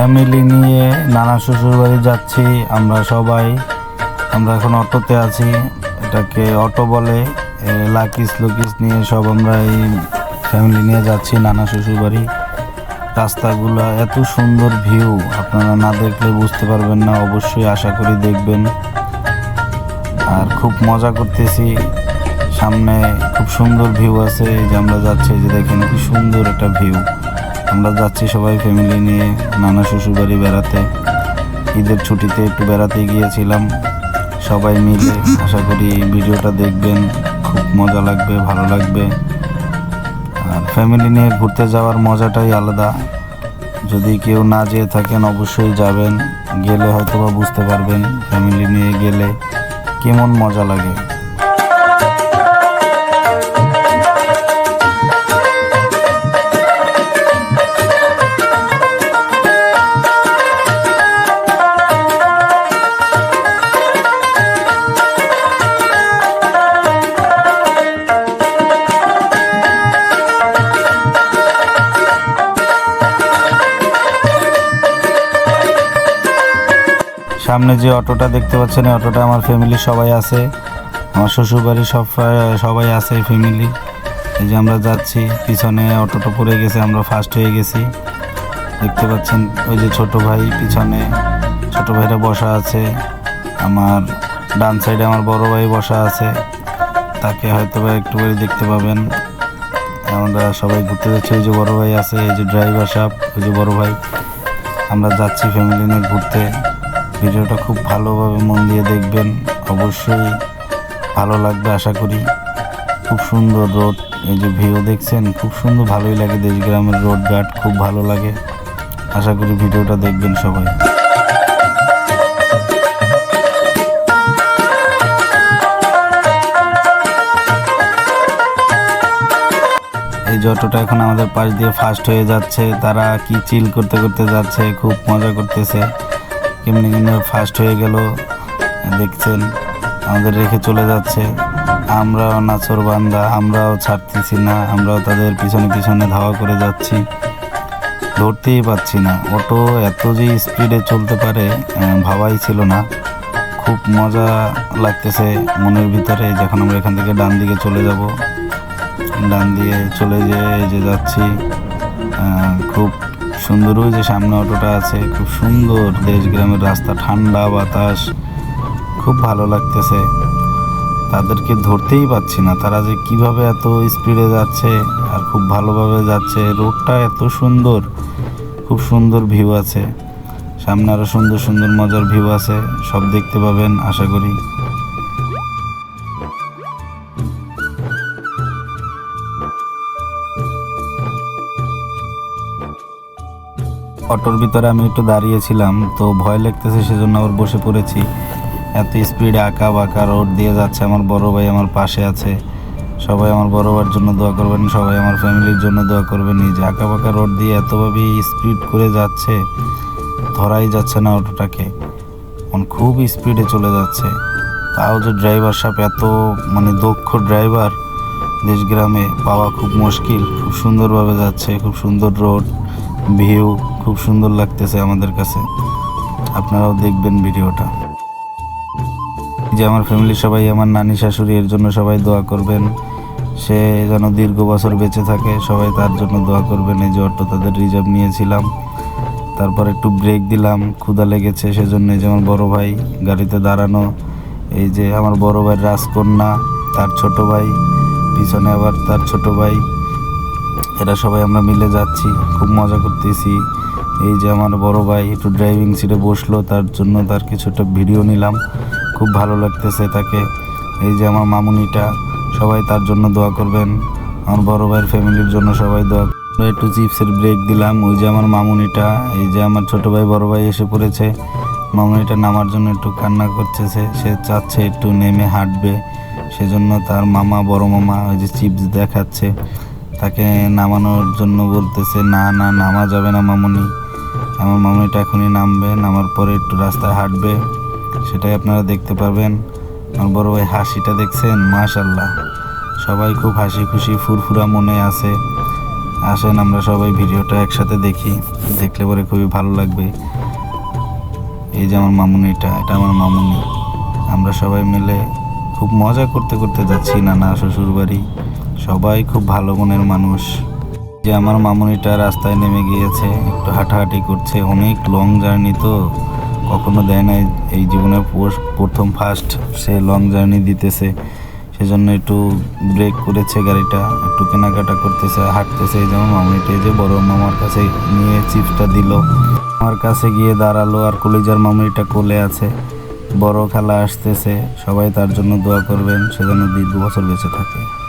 Family নিয়ে নানা শ্বশুর বাড়ি যাচ্ছি, আমরা সবাই। আমরা এখন অটোতে আছি, এটাকে অটো বলে। লাকিস লুকিস নিয়ে সব আমরা এই ফ্যামিলি নিয়ে যাচ্ছি, নানা শ্বশুর বাড়ি রাস্তাগুলো এত সুন্দর ভিউ আপনারা না দেখলে বুঝতে পারবেন না, অবশ্যই আশা করি দেখবেন। আর খুব মজা করতেছি, সামনে খুব সুন্দর ভিউ আছে, এই যে আমরা যাচ্ছি যে দেখেন কি সুন্দর একটা ভিউ আমরা যাচ্ছি সবাই ফ্যামিলি নিয়ে, নানা শ্বশুর বাড়ি বেড়াতে। ঈদের ছুটিতে একটু বেড়াতে গিয়েছিলাম। সবাই মিলে আশা করি ভিডিওটা দেখবেন, খুব মজা লাগবে, ভালো লাগবে। আর ফ্যামিলি নিয়ে ঘুরতে যাওয়ার মজাটাই আলাদা। যদি কেউ না যেয়ে থাকেন, অবশ্যই যাবেন। গেলে হয়তো বা বুঝতে পারবেন ফ্যামিলি নিয়ে গেলে কেমন মজা লাগে। সামনে যে অটোটা দেখতে পাচ্ছেন, এই অটোটা আমার ফ্যামিলির সবাই আছে। আমার শ্বশুরবাড়ির সব, সবাই আছে ফ্যামিলি এই যে আমরা যাচ্ছি, পিছনে অটোটা পড়ে গেছে, আমরা ফার্স্ট হয়ে গেছি। দেখতে পাচ্ছেন, ওই যে ছোট ভাই পিছনে, ছোট ভাইরা বসা আছে। আমার ডান সাইডে আমার বড় ভাই বসা আছে। তাকে হয়তো বা একটু করে দেখতে পাবেন। আমরা সবাই ঘুরতে যাচ্ছি, ওই যে বড় ভাই আছে, এই যে ড্রাইভার সাহেব, ওই যে বড় ভাই। আমরা যাচ্ছি ফ্যামিলি নিয়ে ঘুরতে। ভিডিওটা খুব ভালোভাবে মন দিয়ে দেখবেন। অবশ্যই ভালো লাগবে আশা করি। খুব সুন্দর রোড, এই যে ভিউ দেখছেন, খুব সুন্দর ভালোই লাগে দেশগ্রামের রোড ঘাট, খুব ভালো লাগে। আশা করি ভিডিওটা দেখবেন সবাই। এই যতটা এখন আমাদের পাশ দিয়ে ফাস্ট হয়ে যাচ্ছে। তারা কি চিল করতে করতে যাচ্ছে, খুব মজা করতেছে। কেমনি কেমনি ফার্স্ট হয়ে গেল, দেখছেন, আমাদের রেখে চলে যাচ্ছে। আমরাও নাচর বান্দা, আমরাও ছাড়তেছি না, আমরাও তাদের পিছনে পিছনে ধাওয়া করে যাচ্ছি। ধরতেই পাচ্ছি না। অটো এত যে স্পিডে চলতে পারে ভাবাই ছিল না। খুব মজা লাগতেছে মনের ভিতরে, যখন আমরা এখান থেকে ডান দিকে চলে যাব। ডান দিয়ে চলে যেয়ে যে যাচ্ছি খুব সুন্দর। ওই যে সামনে অটোটা আছে, খুব সুন্দর। দেশ গ্রামের রাস্তা, ঠান্ডা বাতাস, খুব ভালো লাগতেছে। তাদেরকে ধরতেই পাচ্ছি না, তারা যে কীভাবে এত স্পিডে যাচ্ছে আর খুব ভালোভাবে যাচ্ছে। রোডটা এত সুন্দর, খুব সুন্দর ভিউ আছে। সামনে আরও সুন্দর সুন্দর মজার ভিউ আছে, সব দেখতে পাবেন, আশা করি। অটোর ভিতরে আমি একটু দাঁড়িয়েছিলাম, তো ভয় লাগতেছে সেজন্য আবার বসে পড়েছি। এত স্পিডে আঁকা বাঁকা রোড দিয়ে যাচ্ছে, আমার বড় ভাই আমার পাশে আছে। সবাই আমার বড় ভাইয়ের জন্য দোয়া করবেন, সবাই আমার ফ্যামিলির জন্য দোয়া করবেন। এই যে আঁকা বাঁকা রোড দিয়ে এতভাবে স্পিড করে যাচ্ছে, ধরাই যাচ্ছে না অটোটাকে। এখন খুব স্পিডে চলে যাচ্ছে। তাও যে ড্রাইভার সাহেব এত মানে দক্ষ ড্রাইভার দেশগ্রামে পাওয়া খুব মুশকিল, খুব সুন্দরভাবে যাচ্ছে, খুব সুন্দর রোড ভিউ খুব সুন্দর লাগতেছে আমাদের কাছে। আপনারাও দেখবেন ভিডিওটা। যে আমার ফ্যামিলি সবাই, আমার নানি শাশুড়ি, এর জন্য সবাই দোয়া করবেন। সে যেন দীর্ঘ বছর বেঁচে থাকে, সবাই তার জন্য দোয়া করবেন। এই যে অটো তাদের রিজার্ভ নিয়েছিলাম। তারপর একটু ব্রেক দিলাম ক্ষুদা লেগেছে, সেজন্য এই যে আমার বড় ভাই গাড়িতে দাঁড়ানো। এই যে আমার বড় ভাই রাজকন্যা, তার ছোট ভাই, পিছনে আবার তার ছোট ভাই। এরা সবাই আমরা মিলে যাচ্ছি, খুব মজা করতেছি। এই যে আমার বড় ভাই একটু ড্রাইভিং সিটে বসল, তার জন্য তার কিছুটা ভিডিও নিলাম। খুব ভালো লাগতেছে তাকে। এই যে আমার মামুনিটা, সবাই তার জন্য দোয়া করবেন। আমার বড় ভাইয়ের ফ্যামিলির জন্য সবাই দোয়া। একটু চিপসের ব্রেক দিলাম। ওই যে আমার মামুনিটা, এই যে আমার ছোট ভাই, বড় ভাই এসে পড়েছে। মামুনিটা নামার জন্য একটু কান্না করতেছে। সে চাচ্ছে একটু নেমে হাঁটবে। সেজন্য তার মামা, বড় মামা ওই যে চিপস দেখাচ্ছে। তাকে নামানোর জন্য বলতেছে, না না, নামা যাবে না মামুনি। আমার মামুনিটা এখনই নামবে, নামার পরে একটু রাস্তায় হাঁটবে। সেটাই আপনারা দেখতে পাবেন আমার বড় ভাই হাসিটা দেখছেন? মাশাল্লাহ সবাই খুব হাসি খুশি, ফুরফুরা মনে আছে। আসেন, আমরা সবাই ভিডিওটা একসাথে দেখি। দেখলে পরে খুবই ভালো লাগবে। এই যে আমার মামুনিটা, এটা আমার মামুনি। আমরা সবাই মিলে খুব মজা করতে করতে যাচ্ছি, নানা শ্বশুর বাড়ি সবাই খুব ভালো মনের মানুষ। যে আমার মামুনিটা রাস্তায় নেমে গিয়েছে, একটু হাঁটাহাঁটি করছে, অনেক লং জার্নি তো। কখনো দেয় না এই জীবনের প্রথম ফার্স্ট সে লং জার্নি দিতেছে। সেজন্য একটু ব্রেক করেছে গাড়িটা, একটু কেনাকাটা করতেছে, হাঁটতেছে। এই যেমন মামুনিটা যে বড় মামার কাছে নিয়ে চিপসটা দিল। আমার কাছে গিয়ে দাঁড়াল আর কলিজার মামুনিটা কোলে আছে। বড় খেলা আসতেছে, সবাই তার জন্য দোয়া করবেন, সেজন্য দীর্ঘ বছর বেঁচে থাকে।